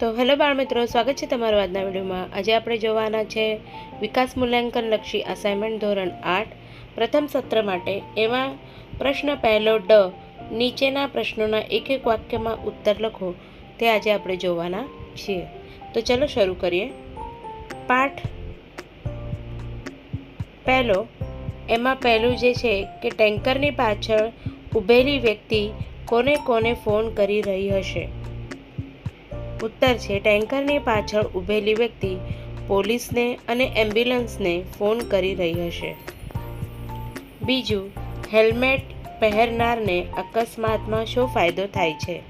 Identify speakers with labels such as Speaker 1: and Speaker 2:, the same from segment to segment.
Speaker 1: તો હેલો બાળ મિત્રો સ્વાગત છે તમારું આજના વિડીયોમાં. આજે આપણે જોવાના છે વિકાસ મૂલ્યાંકન લક્ષી અસાઇનમેન્ટ ધોરણ આઠ, પ્રથમ સત્ર માટે. એમાં પ્રશ્ન પહેલો ડ, નીચેના પ્રશ્નોના એક એક વાક્યમાં ઉત્તર લખો. તે આજે આપણે જોવાના છીએ. તો ચલો શરૂ કરીએ. પાઠ પહેલો. એમાં પહેલું જે છે કે ટેન્કરની પાછળ ઊભેલી વ્યક્તિ કોને કોને ફોન કરી રહી હશે. ઉત્તર છે, ટેન્કરની પાછળ ઊભેલી વ્યક્તિ પોલીસને અને એમ્બ્યુલન્સને ફોન કરી રહી હશે. બીજું, હેલ્મેટ પહેરનારને અકસ્માતમાં શું ફાયદો થાય છે?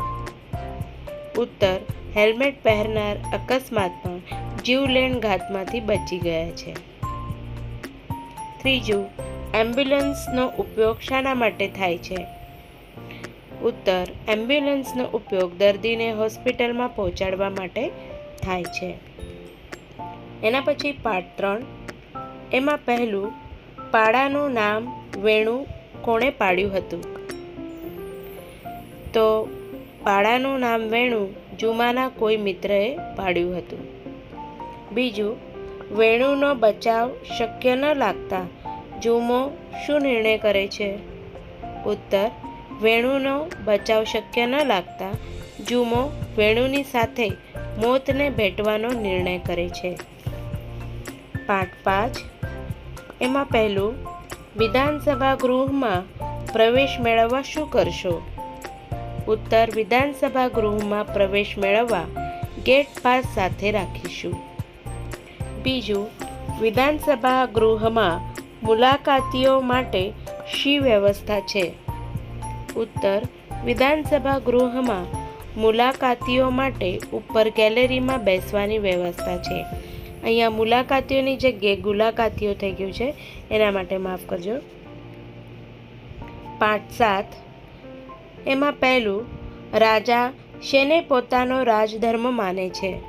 Speaker 1: ઉત્તર, હેલ્મેટ પહેરનાર અકસ્માતમાં જીવલેણ ઘાતમાંથી બચી ગયા છે. ત્રીજું, એમ્બ્યુલન્સનો ઉપયોગ શાના માટે થાય છે? ઉત્તર, એમ્બ્યુલન્સનો ઉપયોગ દર્દીને હોસ્પિટલમાં પહોંચાડવા માટે થાય છે. એના પછી પાર્ટ ત્રણ. એમાં પહેલું, પાડાનું નામ વેણુ કોણે પાડ્યું હતું? તો પાડાનું નામ વેણુ જુમાના કોઈ મિત્રએ પાડ્યું હતું. બીજું, વેણુનો બચાવ શક્ય ન લાગતા જુમો શું નિર્ણય કરે છે? ઉત્તર વેણુનો બચાવ શક્ય ન લાગતા, જુમો વેણુની સાથે મોતને ભેટવાનો નિર્ણય કરે છે. પાઠ પાંચ. એમાં પહેલું, વિધાનસભા ગૃહમાં પ્રવેશ મેળવવા શું કરશો? ઉત્તર, વિધાનસભા ગૃહમાં પ્રવેશ મેળવવા ગેટ પાસ સાથે રાખીશું. બીજું, વિધાનસભા ગૃહમાં મુલાકાતીઓ માટે શી વ્યવસ્થા છે? ઉત્તર વિધાનસભા ગૃહમાં મુલાકાતીઓ માટે ઉપર ગેલેરીમાં બેસવાની વ્યવસ્થા છે. અહીંયા મુલાકાતીઓની જગ્યાએ ગુલાકાતીઓ થઈ ગયું છે. એના માટે માફ કરજો. પાઠ સાત. એમાં પહેલું, રાજા શેને પોતાનો રાજધર્મ માને છે?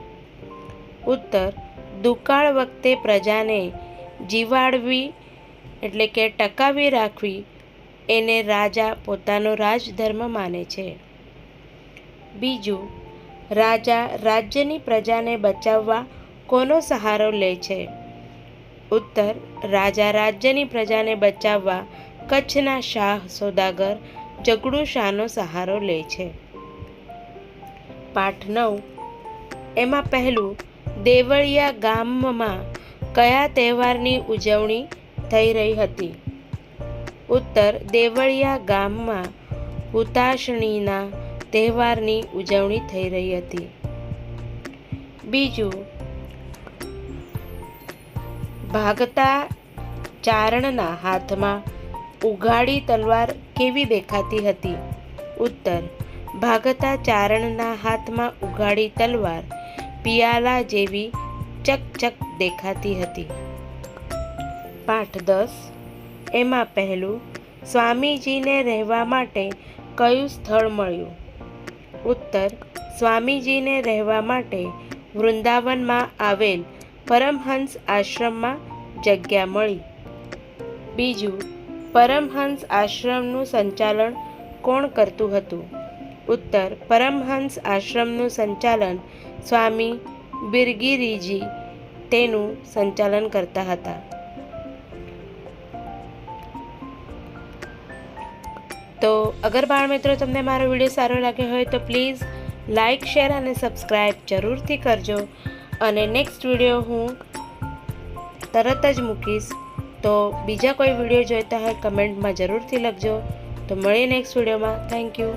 Speaker 1: ઉત્તર, દુકાળ વખતે પ્રજાને જીવાડવી, એટલે કે ટકાવી રાખવી એને રાજા પોતાનો રાજધર્મ માને છે. બીજું, રાજા રાજ્યની પ્રજાને બચાવવા કોનો સહારો લે છે? ઉત્તર, રાજા રાજ્યની પ્રજાને બચાવવા કચ્છના શાહ સોદાગર જગડુ શાહનો સહારો લે છે. પાઠ નવ, એમાં પહેલું, દેવળિયા ગામમાં કયા તહેવારની ઉજવણી થઈ રહી હતી? ઉત્તર દેવળિયા ગામમાં હુતાશણીના તહેવારની ઉજવણી થઈ રહી હતી. બીજું, ભાગતા ચારણના હાથમાં ઉઘાડી તલવાર કેવી દેખાતી હતી? ઉત્તર, ભાગતા ચારણના હાથમાં ઉઘાડી તલવાર પિયાલા જેવી ચકચક દેખાતી હતી. પાઠ દસ એમાં પહેલું, સ્વામીજીને રહેવા માટે કયું સ્થળ મળ્યું? ઉત્તર, સ્વામીજીને રહેવા માટે વૃંદાવનમાં આવેલ પરમહંસ આશ્રમમાં જગ્યા મળી. બીજું, પરમહંસ આશ્રમનું સંચાલન કોણ કરતું હતું? ઉત્તર, પરમહંસ આશ્રમનું સંચાલન સ્વામી બિરગિરીજી તેનું સંચાલન કરતા હતા. તો અગર બાળ મિત્રો તમને મારો વીડિયો સારો લાગ્યો હોય તો પ્લીઝ લાઇક શેર અને સબસ્ક્રાઈબ જરૂરથી કરજો. અને નેક્સ્ટ વીડિયો હું તરત જ મૂકીશ. તો બીજા કોઈ વીડિયો જોઈતા હોય કમેન્ટમાં જરૂરથી લખજો. તો મળીએ નેક્સ્ટ વિડીયોમાં. Thank you.